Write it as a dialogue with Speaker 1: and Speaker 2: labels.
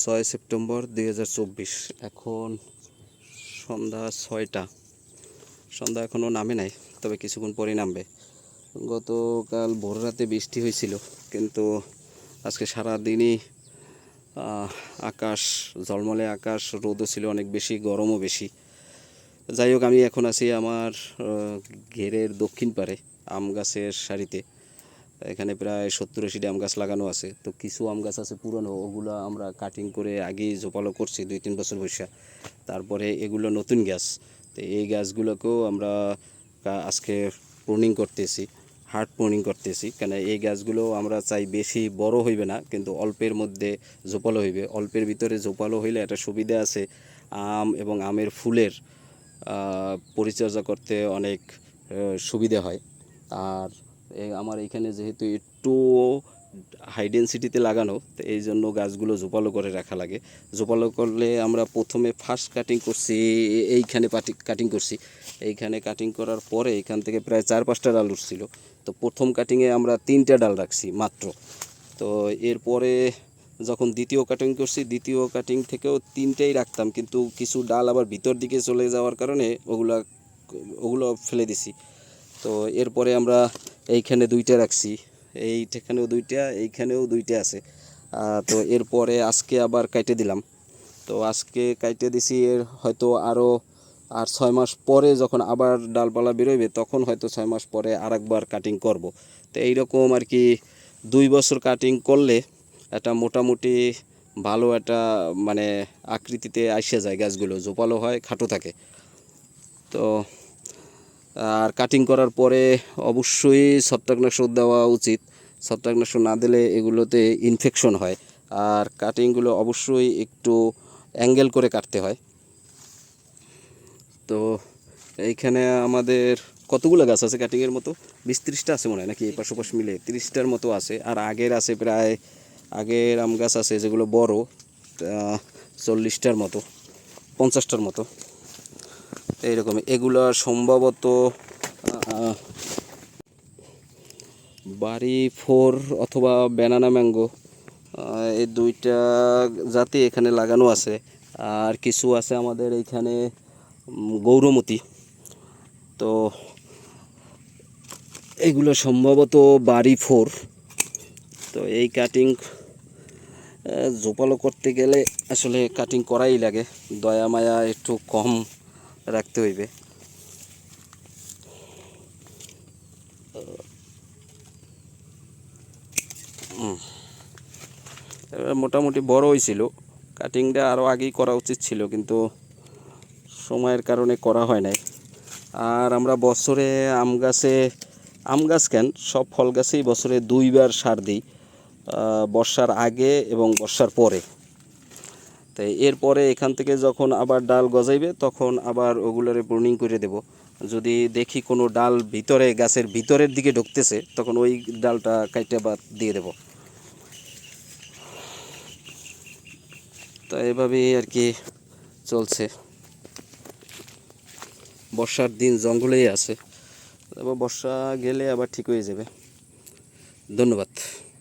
Speaker 1: ছয় সেপ্টেম্বর দু হাজার চব্বিশ। এখন সন্ধ্যা ছয়টা। সন্ধ্যা এখনও নামে নাই, তবে কিছুক্ষণ পরে নামবে। গতকাল ভোর রাতে বৃষ্টি হয়েছিল, কিন্তু আজকে সারা দিনই আকাশ, ঝলমলে আকাশ, রোদও ছিল অনেক বেশি, গরমও বেশি। যাই হোক, আমি এখন আছি আমার ঘেরের দক্ষিণ পারে, আম গাছের সারিতে। এখানে প্রায় সত্তর আশিটি আম গাছ লাগানো আছে। তো কিছু আম গাছ আছে পুরনো, ওগুলো আমরা কাটিং করে আগেই জোপালো করছি দুই তিন বছর বসে। তারপরে এগুলো নতুন গাছ। তো এই গাছগুলোকেও আমরা আজকে প্রুনিং করতেছি হার্ড প্রুনিং করতেছি। কেন এই গাছগুলো আমরা চাই বেশি বড় হইবে না, কিন্তু অল্পের মধ্যে জোপালো হইবে। অল্পের ভিতরে জোপালো হইলে একটা সুবিধা আছে, আম এবং আমের ফুলের পরিচর্যা করতে অনেক সুবিধা হয়। আর আমার এখানে যেহেতু একটু হাই ডেন্সিটিতে লাগানো, তো এই জন্য গাছগুলো জোপালো করে রাখা লাগে। জোপালো করলে আমরা প্রথমে ফার্স্ট কাটিং করছি, এইখানে কাটিং করছি। এইখানে কাটিং করার পরে এখান থেকে প্রায় চার পাঁচটা ডাল উঠছিল। তো প্রথম কাটিংয়ে আমরা তিনটা ডাল রাখছি মাত্র। তো এরপরে যখন দ্বিতীয় কাটিং করছি, দ্বিতীয় কাটিং থেকেও তিনটেই রাখতাম, কিন্তু কিছু ডাল আবার ভিতর দিকে চলে যাওয়ার কারণে ওগুলা, ওগুলো ফেলে দিছি। তো এরপরে আমরা এইখানে দুইটা রাখছি। এইখানেও দুইটা এইখানেও দুইটা আছে। তো এরপরে আজকে আবার কাইটে দিলাম। তো আজকে কাইটে দিছি এর হয়তো আরও আর ছয় মাস পরে যখন আবার ডালপালা বেরোবে তখন হয়তো ছয় মাস পরে আরেকবার কাটিং করব। তো এইরকম আর কি দুই বছর কাটিং করলে একটা মোটামুটি ভালো একটা মানে আকৃতিতে আসে যায় গাছগুলো। জোপালো হয়, খাটো থাকে। তো আর কাটিং করার পরে অবশ্যই ছত্রাকনাশক দেওয়া উচিত। ছত্রাকনাশক না দিলে এগুলোতে ইনফেকশন হয়। আর কাটিংগুলো অবশ্যই একটু অ্যাঙ্গেল করে কাটতে হয়। তো এইখানে আমাদের কতগুলো গাছ আছে কাটিংয়ের মতো? বিশ ত্রিশটা আছে মনে হয় নাকি? এই পাশ ওপাশ মিলে তিরিশটার মতো আছে। আর আগের আছে প্রায়, আগের আম গাছ আছে যেগুলো বড় চল্লিশটার মতো, পঞ্চাশটার মতো। এইরকম এগুলো সম্ভবত বাড়ি ফোর অথবা ব্যানানা ম্যাঙ্গো এই দুইটা জাতি এখানে লাগানো আছে। আর কিছু আছে আমাদের এইখানে গৌরমতি। তো এগুলো সম্ভবত বাড়ি ফোর। তো এই কাটিং জোপালো করতে গেলে আসলে কাটিং করাই লাগে। দয়া, মায়া একটু কম রাখতে হইবে। মোটামুটি বড় হয়েছিল কাটিংটা আরও আগেই করা উচিত ছিল, কিন্তু সময়ের কারণে করা হয় নাই। আর আমরা বছরে আম গাছে, আম গাছ কেন? সব ফল গাছেই বছরে দুইবার সার দিই বর্ষার আগে এবং বর্ষার পরে। তাই এরপরে এখান থেকে যখন আবার ডাল গজাইবে, তখন আবার ওগুলোরে প্রুনিং করে দেব। যদি দেখি কোনো ডাল ভিতরে, গাছের ভিতরের দিকে ঢুকতেছে, তখন ওই ডালটা কাইটে বাদ দিয়ে দেব। তো এভাবেই আর কি চলছে। বর্ষার দিন জঙ্গলেই আছে। তারপর বর্ষা গেলে আবার ঠিক হয়ে যাবে। ধন্যবাদ।